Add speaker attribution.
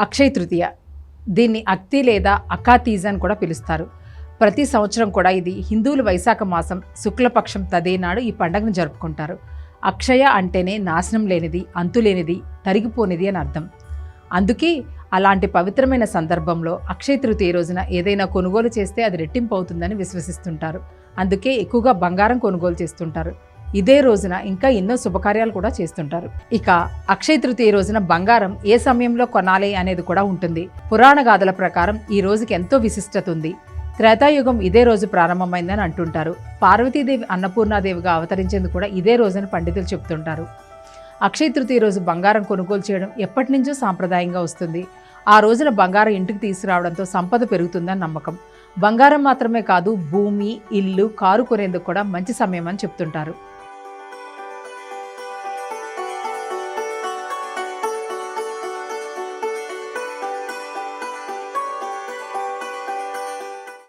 Speaker 1: అక్షయ తృతీయ. దీన్ని అక్తి లేదా అకాతీజ్ అని కూడా పిలుస్తారు. ప్రతి సంవత్సరం కూడా ఇది హిందువుల వైశాఖ మాసం శుక్లపక్షం తదేనాడు ఈ పండుగను జరుపుకుంటారు. అక్షయ అంటేనే నాశనం లేనిది అంతులేనిది తరిగిపోనిది అని అర్థం. అందుకే అలాంటి పవిత్రమైన సందర్భంలో అక్షయ తృతీయ రోజున ఏదైనా కొనుగోలు చేస్తే అది రెట్టింపు అవుతుందని విశ్వసిస్తుంటారు. అందుకే ఎక్కువగా బంగారం కొనుగోలు చేస్తుంటారు. ఇదే రోజున ఇంకా ఎన్నో శుభకార్యాలు కూడా చేస్తుంటారు. ఇక అక్షయ తృతీయ రోజున బంగారం ఏ సమయంలో కొనాలి అనేది కూడా ఉంటుంది. పురాణ గాథల ప్రకారం ఈ రోజుకి ఎంతో విశిష్టత ఉంది. త్రేతాయుగం ఇదే రోజు ప్రారంభమైందని అంటుంటారు. పార్వతీదేవి అన్నపూర్ణాదేవిగా అవతరించేందుకు కూడా ఇదే రోజున పండితులు చెప్తుంటారు అక్షయ తృతీయ రోజు బంగారం కొనుగోలు చేయడం ఎప్పటి నుంచో సాంప్రదాయంగా వస్తుంది. ఆ రోజున బంగారం ఇంటికి తీసుకురావడంతో సంపద పెరుగుతుందని నమ్మకం. బంగారం మాత్రమే కాదు భూమి ఇల్లు కారు కొనేందుకు కూడా మంచి సమయం అని చెప్తుంటారు.